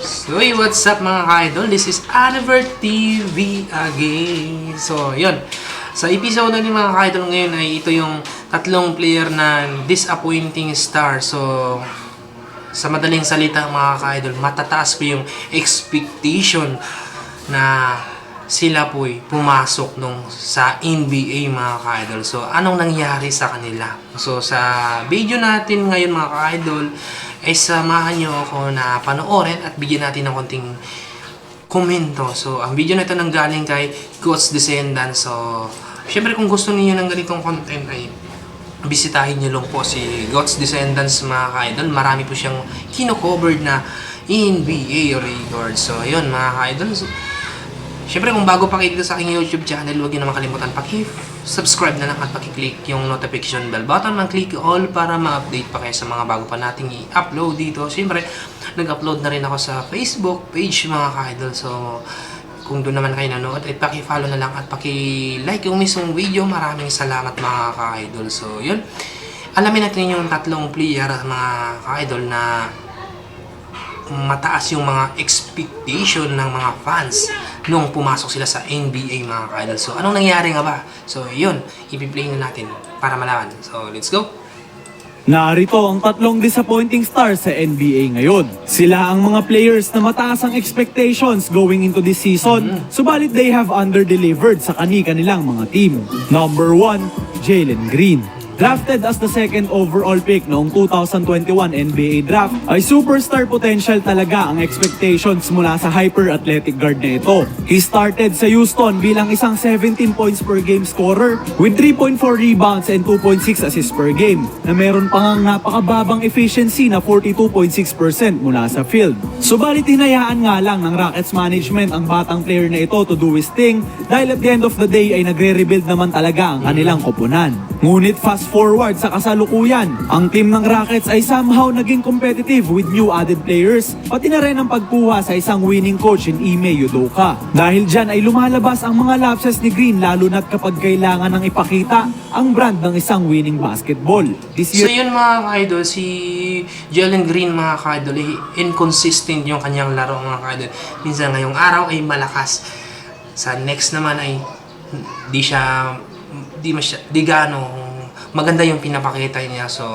So, hey, what's up mga ka-idol? This is Oliver TV again. So, yun. Sa episode natin mga ka-idol ngayon ay ito yung tatlong player na disappointing star. So, sa madaling salita mga ka-idol, matataas po yung expectation na sila po'y pumasok nung sa NBA mga ka-idol. So, anong nangyari sa kanila? So, sa video natin ngayon mga ka-idol, ay samahan nyo ako na panoorin at bigyan natin ng konting komento. So, ang video na ito nanggaling kay God's Descendant. So, syempre kung gusto niyo ng ganitong content ay bisitahin niyo lang po si God's Descendants mga ka-idol. Marami po siyang kino-covered na NBA records. So, yun mga ka-idol. Siyempre, kung bago pa kayo dito sa aking YouTube channel, huwag niyo naman kalimutan paki-subscribe na lang at paki-click yung notification bell button. Mag-click all para ma-update pa kayo sa mga bago pa nating i-upload dito. Siyempre, nag-upload na rin ako sa Facebook page mga ka-idol. So, kung doon naman kayo nanood, ay paki-follow na lang at paki-like yung mismong video. Maraming salamat mga ka-idol. So, yun. Alamin natin yung tatlong player mga ka-idol na mataas yung mga expectation ng mga fans nung pumasok sila sa NBA mga ka-idol. So, anong nangyari nga ba? So, yun, ipi-play na natin para malaman. So, let's go! Narito ang tatlong disappointing stars sa NBA ngayon. Sila ang mga players na mataas ang expectations going into this season, subalit they have under-delivered sa kani-kanilang mga team. Number 1, Jalen Green. Drafted as the second overall pick noong 2021 NBA draft, ay superstar potential talaga ang expectations mula sa hyper-athletic guard na ito. He started sa Houston bilang isang 17 points per game scorer with 3.4 rebounds and 2.6 assists per game na meron pa ngang napakababang efficiency na 42.6% mula sa field. Subalit hinayaan nga lang ng Rockets management ang batang player na ito to do his thing dahil at the end of the day ay nagre-rebuild naman talaga ang kanilang koponan. Ngunit fast forward sa kasalukuyan, ang team ng Rockets ay somehow naging competitive with new added players, pati na rin ang pagkuha sa isang winning coach in Ime Udoka. Dahil dyan ay lumalabas ang mga lapses ni Green lalo na't kapag kailangan ng ipakita ang brand ng isang winning basketball. This So, year, yun mga ka-idol, si Jalen Green mga ka-idol, inconsistent yung kanyang laro mga ka-idol. Minsan ngayong araw ay malakas. Sa next naman ay di siya di masya, di gaano maganda yung pinapakita niya. So,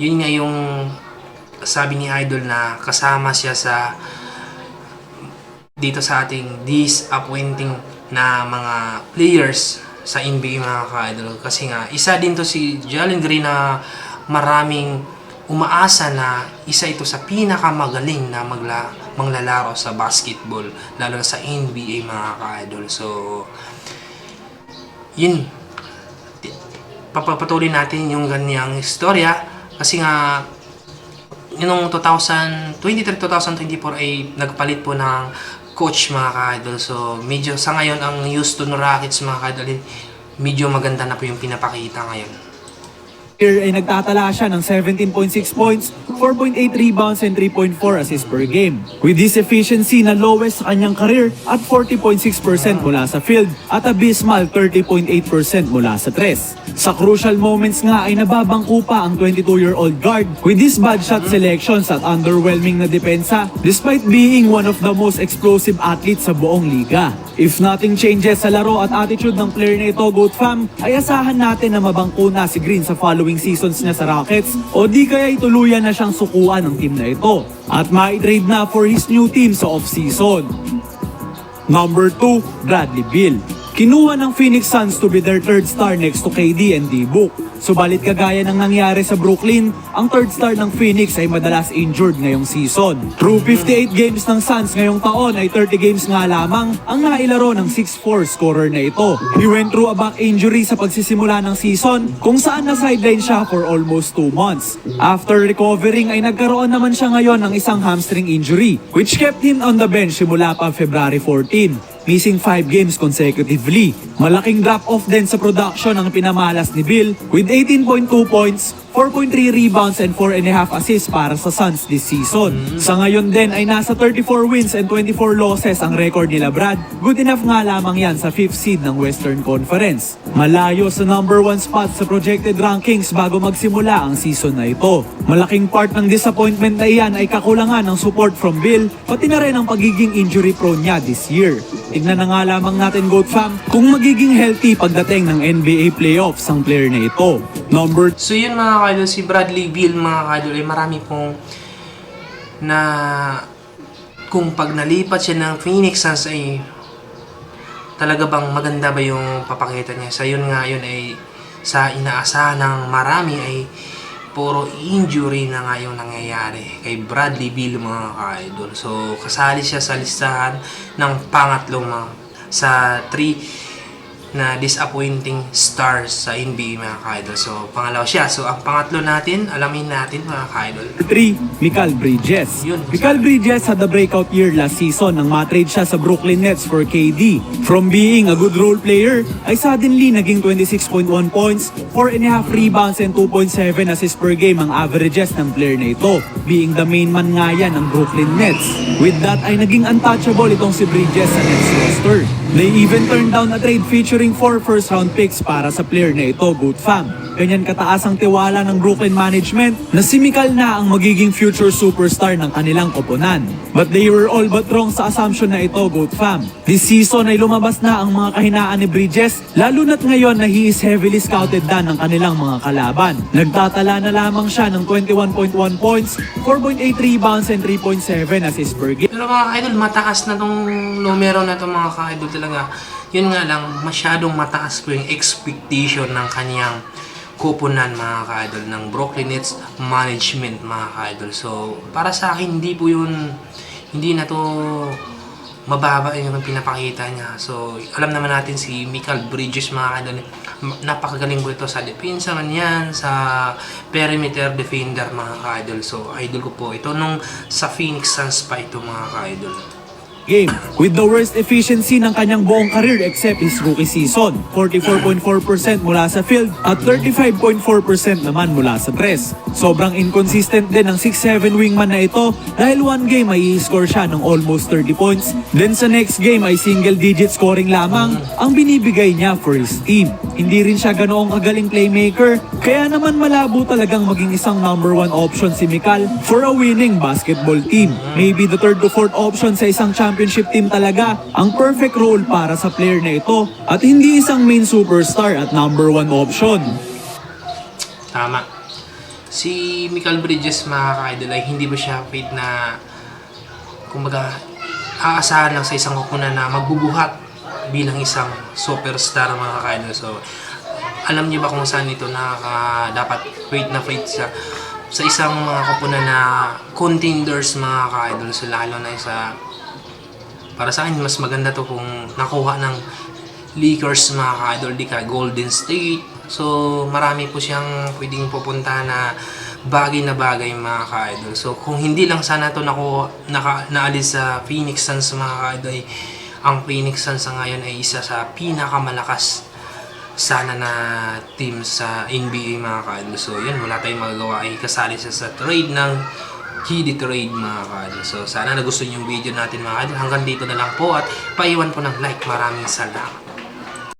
yun nga yung sabi ni Idol na kasama siya sa dito sa ating disappointing na mga players sa NBA mga ka-idol. Kasi nga, isa din to si Jalen Green na maraming umaasa na isa ito sa pinakamagaling na magla manglalaro sa basketball, lalo na sa NBA mga ka-idol. So, yun, papapatuloy natin yung ganyang istorya kasi nga noong 2023-2024 ay nagpalit po ng coach mga ka-idol. So, medyo sa ngayon ang Houston Rockets mga ka-idol, eh, medyo maganda na po yung pinapakita ngayon. Year ay nagtatala siya ng 17.6 points, 4.8 rebounds, and 3.4 assists per game. With this efficiency na lowest sa kanyang career at 40.6% mula sa field at abysmal 30.8% mula sa tres. Sa crucial moments nga ay nababangko pa ang 22-year-old guard with his bad shot selections at underwhelming na depensa despite being one of the most explosive athletes sa buong liga. If nothing changes sa laro at attitude ng player na ito, Goat Fam, ay asahan natin na mabangko na si Green sa following seasons niya sa Rockets o di kaya ituluyan na siyang sukuan ng team na ito at mai-trade na for his new team sa off-season. Number 2, Bradley Beal. Kinuha ng Phoenix Suns to be their third star next to KD and D-Book. Subalit kagaya ng nangyari sa Brooklyn, ang third star ng Phoenix ay madalas injured ngayong season. Through 58 games ng Suns ngayong taon ay 30 games nga lamang ang nailaro ng 6'4 scorer na ito. He went through a back injury sa pagsisimula ng season kung saan na-sideline siya for almost 2 months. After recovering ay nagkaroon naman siya ngayon ng isang hamstring injury which kept him on the bench simula pa February 14 missing 5 games consecutively. Malaking drop-off din sa production ang pinamalas ni Bill with 18.2 points, 4.3 rebounds and 4.5 assists para sa Suns this season. Sa ngayon din ay nasa 34 wins and 24 losses ang record nila Brad. Good enough nga lamang yan sa 5th seed ng Western Conference. Malayo sa number 1 spot sa projected rankings bago magsimula ang season na ito. Malaking part ng disappointment na iyan ay kakulangan ng support from Bill, pati na rin ang pagiging injury prone niya this year. Tignan na nga lamang natin Goat Fam kung magiging healthy pagdating ng NBA playoffs ang player na ito. Number So yun mga kaidol, si Bradley Beal mga kaidol ay marami pong na kung pag nalipat siya ng Phoenix Suns ay talaga bang maganda ba yung papakita niya. Sa yun nga yun ay sa inaasahan ng marami ay puro injury na nga yung nangyayari kay Bradley Beal mga ka-idol. So kasali siya sa listahan ng pangatlong mga sa 3 na disappointing stars sa NBA mga ka-idol. So, pangalawa siya. So, ang pangatlo natin, alamin natin mga ka-idol. 3, Mikal Bridges. Yun. Mikal Bridges had a breakout year last season nang matrade siya sa Brooklyn Nets for KD. From being a good role player, ay suddenly naging 26.1 points, 4.5 rebounds and 2.7 assists per game ang averages ng player na ito, being the main man nga yan ng Brooklyn Nets. With that ay naging untouchable itong si Bridges sa Nets roster. They even turned down a trade featuring 4 first round picks para sa player na ito, Good Fam. Ganyan kataas ang tiwala ng Brooklyn management na si Mikal na ang magiging future superstar ng kanilang koponan. But they were all but wrong sa assumption na ito, Goat Fam. This season ay lumabas na ang mga kahinaan ni Bridges, lalo na't ngayon na he is heavily scouted na ng kanilang mga kalaban. Nagtatala na lamang siya ng 21.1 points, 4.8 rebounds and 3.7 assists per game. Pero mga ka-idol, mataas na tong numero na tong mga ka-idol talaga. Yun nga lang, masyadong mataas po yung expectation ng kanyang kupunan mga ka-idol ng Brooklyn Nets management mga ka-idol. So, para sa akin, hindi po yun, hindi na to mababa yung pinapakita niya. So, alam naman natin si Michael Bridges mga ka-idol. Napakagaling po ito sa depensa man yan, sa perimeter defender mga ka-idol. So, idol ko po ito nung sa Phoenix Suns pa ito mga ka-idol. Game with the worst efficiency ng kanyang buong career except his rookie season. 44.4% mula sa field at 35.4% naman mula sa tres. Sobrang inconsistent din ang 6'7 wingman na ito dahil one game ay i-score siya ng almost 30 points. Then sa next game ay single digit scoring lamang ang binibigay niya for his team. Hindi rin siya ganoong kagaling playmaker kaya naman malabo talagang maging isang number one option si Mikal for a winning basketball team. Maybe the third to fourth option sa isang championship team talaga ang perfect role para sa player na ito at hindi isang main superstar at number one option. Tama. Si Michael Bridges mga ka-idol ay hindi ba siya fit na kumbaga aasahan lang sa isang kupunan na magbubuhat bilang isang superstar mga ka-idol. So, alam niyo ba kung saan ito nakaka dapat wait na fit sa sa isang mga kupunan na contenders mga ka-idol. So, lalo na sa para sa akin, mas maganda to kung nakuha ng Lakers mga ka-idol, di ka Golden State. So, marami po siyang pwedeng pupunta na bagay na bagay mga ka-idol. So, kung hindi lang sana to naku, naka, naalis sa Phoenix Suns mga ka-idol, ay ang Phoenix Suns ngayon ay isa sa pinakamalakas sana na team sa NBA mga ka-idol. So, yun, wala tayong magagawa ay kasali siya sa trade ng Kiddy Trade mga ka-idol. So, sana nagustuhan yung video natin mga ka-idol. Hanggang dito na lang po at paiwan po ng like. Maraming salamat.